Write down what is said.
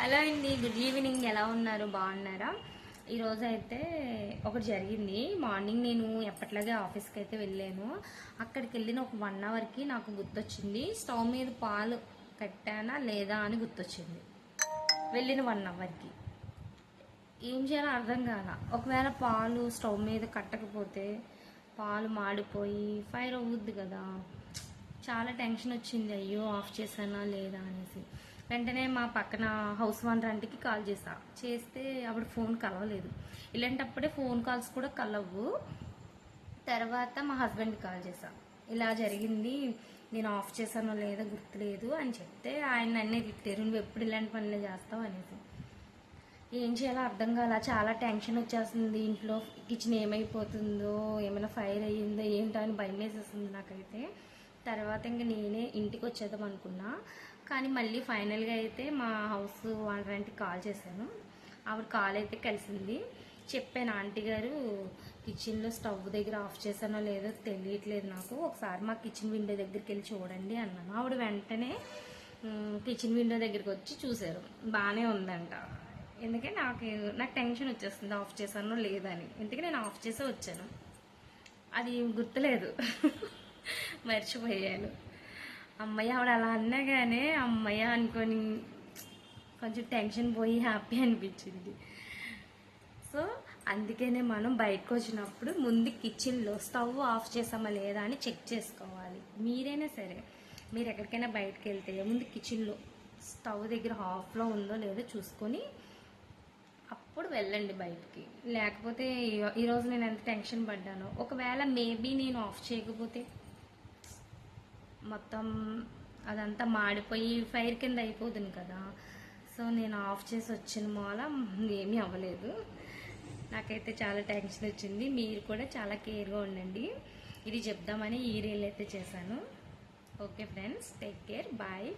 Hello అండి good evening ఎలా ఉన్నారు? బాగున్నారా? ఈరోజు అయితే ఒకటి జరిగింది. మార్నింగ్ నేను ఎప్పట్లాగే ఆఫీస్కి అయితే వెళ్ళాను. అక్కడికి వెళ్ళిన ఒక వన్ అవర్కి నాకు గుర్తొచ్చింది. స్టవ్ మీద పాలు కట్టానా లేదా అని గుర్తొచ్చింది. వెళ్ళిన వన్ అవర్కి. ఏం చేయాలో అర్థం కాల. ఒకవేళ పాలు స్టవ్ మీద కట్టకపోతే పాలు మాడిపోయి ఫైర్ అవుద్ది కదా. చాలా టెన్షన్ వచ్చింది. అయ్యో ఆఫ్ చేశానా లేదా అనేసి. వెంటనే మా పక్కన హౌస్ ఓనర్ అంటికి కాల్ చేసా చేస్తే ఆవిడ ఫోన్ కలవలేదు. ఇలాంటప్పుడే ఫోన్ కాల్స్ కూడా కలవు. తర్వాత మా హస్బెండ్కి కాల్ చేసా ఇలా జరిగింది నేను ఆఫ్ చేశానో లేదో గుర్తులేదు అని చెప్తే ఆయన అన్నీ తిట్టారు నువ్వు ఎప్పుడు ఇలాంటి పనులు చేస్తావు? అనేసి. ఏం చేయాలో అర్థం కాల. చాలా టెన్షన్ వచ్చేస్తుంది ఇంట్లో. కిచెన్ ఏమైపోతుందో ఏమైనా ఫైర్ అయ్యిందో ఏంటో అని భయం వేసేస్తుంది నాకైతే. తర్వాత ఇంక నేనే ఇంటికి వచ్చేద్దాం అనుకున్నా. కానీ మళ్ళీ ఫైనల్గా అయితే మా హౌస్ ఓనర్ కాల్ చేశాను. ఆవిడ కాల్ అయితే కలిసింది. చెప్పాను ఆంటీ గారు కిచెన్లో స్టవ్ దగ్గర ఆఫ్ చేశానో లేదో తెలియట్లేదు నాకు. ఒకసారి మా కిచెన్ విండో దగ్గరికి వెళ్ళి చూడండి అన్నాను. ఆవిడ వెంటనే కిచెన్ విండో దగ్గరికి వచ్చి చూశారు. బాగానే ఉందంట. ఎందుకంటే నాకు నాకు టెన్షన్ వచ్చేస్తుంది. ఆఫ్ చేశానో లేదని ఎందుకంటే నేను ఆఫ్ చేసే వచ్చాను. అది గుర్తులేదు. మర్చిపోయాను. అమ్మయ్య ఆవిడ అలా అన్నగానే అమ్మయ్య అనుకొని కొంచెం టెన్షన్ పోయి హ్యాపీ అనిపించింది. సో అందుకనే మనం బయటకు వచ్చినప్పుడు ముందు కిచెన్లో స్టవ్ ఆఫ్ చేసామా లేదా అని చెక్ చేసుకోవాలి. మీరైనా సరే మీరు ఎక్కడికైనా బయటకు వెళ్తే ముందు కిచెన్లో స్టవ్ దగ్గర ఆఫ్లో ఉందో లేదో చూసుకొని అప్పుడు వెళ్ళండి బయటికి. లేకపోతే ఈరోజు నేను ఎంత టెన్షన్ పడ్డానో ఒకవేళ మేబీ నేను ఆఫ్ చేయకపోతే మొత్తం అదంతా మాడిపోయి ఫైర్ కింద అయిపోతుంది కదా. సో నేను ఆఫ్ చేసి వచ్చిన మూల ఏమీ అవ్వలేదు. నాకైతే చాలా టెన్షన్ వచ్చింది. మీరు కూడా చాలా కేర్గా ఉండండి. ఇది చెప్దామని ఈ రీల్ అయితే చేశాను. Okay friends take care bye.